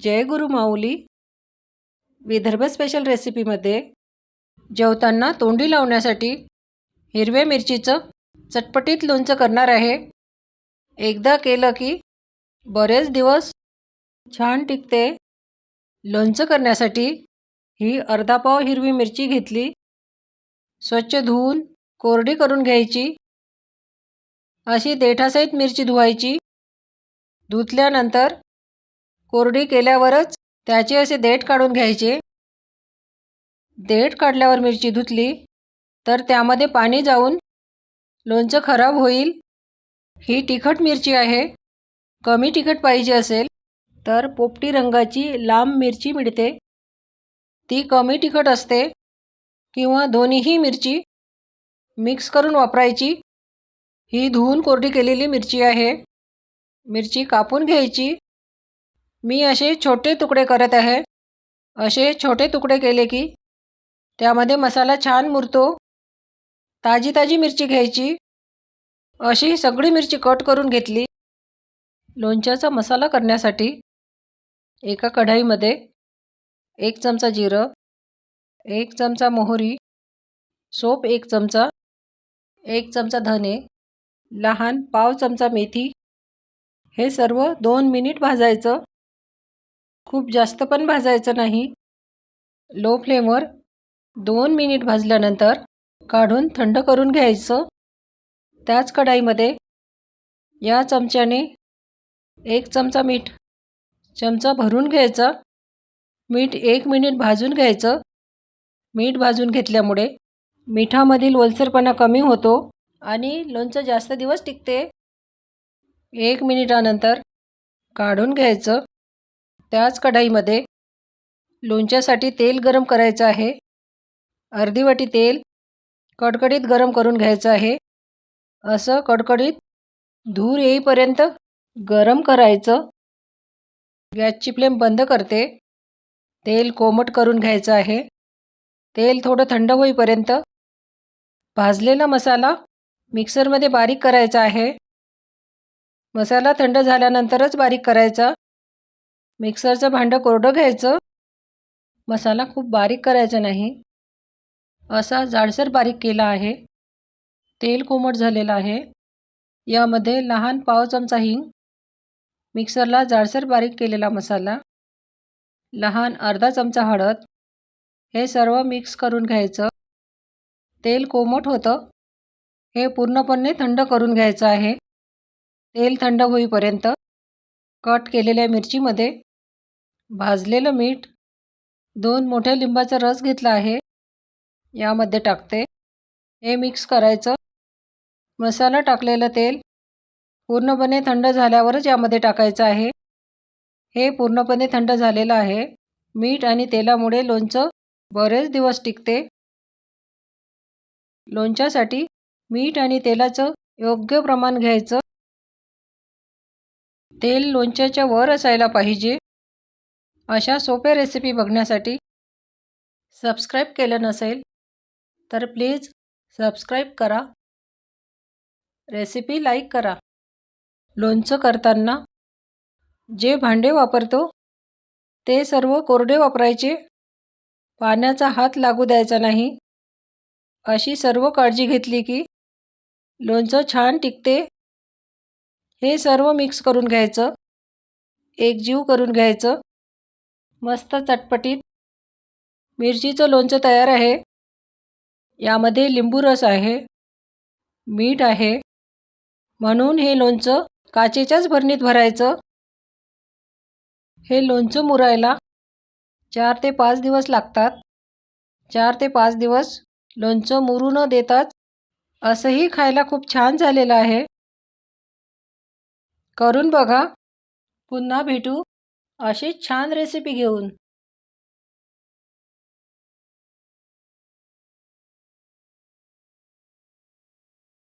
जय गुरु माऊली. Vidarbha special रेसिपीमध्ये जेवताना तोंडी लावण्यासाठी हिरव्या मिरचीचं चटपटीत लोणचं करणार आहे. एकदा केलं की बरेच दिवस छान टिकते. लोणचं करण्यासाठी ही अर्धा पाव हिरवी मिरची घेतली. स्वच्छ धुवून कोरडी करून घ्यायची. अशी देठासहित मिरची धुवायची. धुतल्यानंतर कोरडी केल्यावरच त्याचे असे देठ काढून घ्यायचे. देठ काढल्यावर मिरची धुतली तर त्यामध्ये पाणी जाऊन लोणचं खराब होईल. ही तिखट मिरची आहे. कमी तिखट पाहिजे असेल तर पोपटी रंगाची लांब मिरची मिळते. ती कमी तिखट असते किंवा दोन्हीही मिरची मिक्स करून वापरायची. ही धुवून कोरडी केलेली मिरची आहे. मिरची कापून घ्यायची. मी असे छोटे तुकडे करत आहे. असे छोटे तुकडे केले की त्यामध्ये मसाला छान मुरतो. ताजी ताजी मिरची घ्यायची. अशी सगळी मिरची कट करून घेतली. लोणच्याचा मसाला करण्यासाठी एका कढाईमध्ये एक चमचा जिरं एक चमचा मोहरी सोप एक चमचा एक चमचा धने लहान पाव चमचा मेथी. हे सर्व दोन मिनिट भाजायचं. खूप जास्त पण भाजायचं नाही. लो फ्लेमवर दोन मिनिट भाजल्यानंतर काढून थंड करून घ्यायचं. त्याच कढाईमध्ये या चमच्याने एक चमचा मीठ चमचा भरून घ्यायचा. मीठ एक मिनिट भाजून घ्यायचं. मीठ भाजून घेतल्यामुळे मिठामधील ओलसरपणा कमी होतो आणि लोणचं जास्त दिवस टिकते. एक मिनिटानंतर काढून घ्यायचं. त्याच कढाईमध्ये लोणच्यासाठी तेल गरम करायचं आहे. अर्धी वाटी तेल कडकडीत गरम करून घ्यायचं आहे. असं कडकडीत धूर येईपर्यंत गरम करायचं. गॅसची फ्लेम बंद करते. तेल कोमट करून घ्यायचं आहे. तेल थोडं थंड होईपर्यंत भाजलेला मसाला मिक्सरमध्ये बारीक करायचा आहे. मसाला थंड झाल्यानंतरच बारीक करायचा. मिक्सरचं भांडं कोरडं घ्यायचं. मसाला खूप बारीक करायचा नाही. असा जाडसर बारीक केला आहे. तेल कोमट झालेलं आहे. यामध्ये लहान पाव चमचा हिंग. मिक्सरला जाडसर बारीक केलेला मसाला. लहान अर्धा चमचा हळद. हे सर्व मिक्स करून घ्यायचं. तेल कोमट होतं. हे पूर्णपणे थंड करून घ्यायचं आहे. तेल थंड होईपर्यंत कट केलेल्या मिरचीमध्ये भाजलेलं मीठ दोन मोठ्या लिंबाचा रस घेतला आहे यामध्ये टाकते. हे मिक्स करायचं. मसाला टाकलेलं तेल पूर्णपणे थंड झाल्यावरच यामध्ये टाकायचं आहे. हे पूर्णपणे थंड झालेलं आहे. मीठ आणि तेलामुळे लोणचं बरेच दिवस टिकते. लोणच्यासाठी मीठ आणि तेलाचं योग्य प्रमाण घ्यायचं. तेल लोणच्याच्या वर असायला पाहिजे. अशा सोप्या रेसिपी बघण्यासाठी सबस्क्राईब केलं नसेल तर प्लीज सबस्क्राईब करा. रेसिपी लाईक करा. लोणचं करताना जे भांडे वापरतो ते सर्व कोरडे वापरायचे. पाण्याचा हात लागू द्यायचा नाही. अशी सर्व काळजी घेतली की लोणचं छान टिकते. हे सर्व मिक्स करून घ्यायचं. एकजीव करून घ्यायचं. मस्त चटपटीत. मिरचीचं लोणचं तयार आहे. यामध्ये लिंबू रस आहे. मीठ आहे. म्हणून हे लोणचं काचेच्याच भरणीत भरायचं. हे लोणचं मुरायला चार ते पाच दिवस लागतात. चार ते पाच दिवस लोणचं मुरू न देताच असंही खायला खूप छान झालेलं आहे. करून बघा. पुन्हा भेटू. अशीच छान रेसिपी घेऊन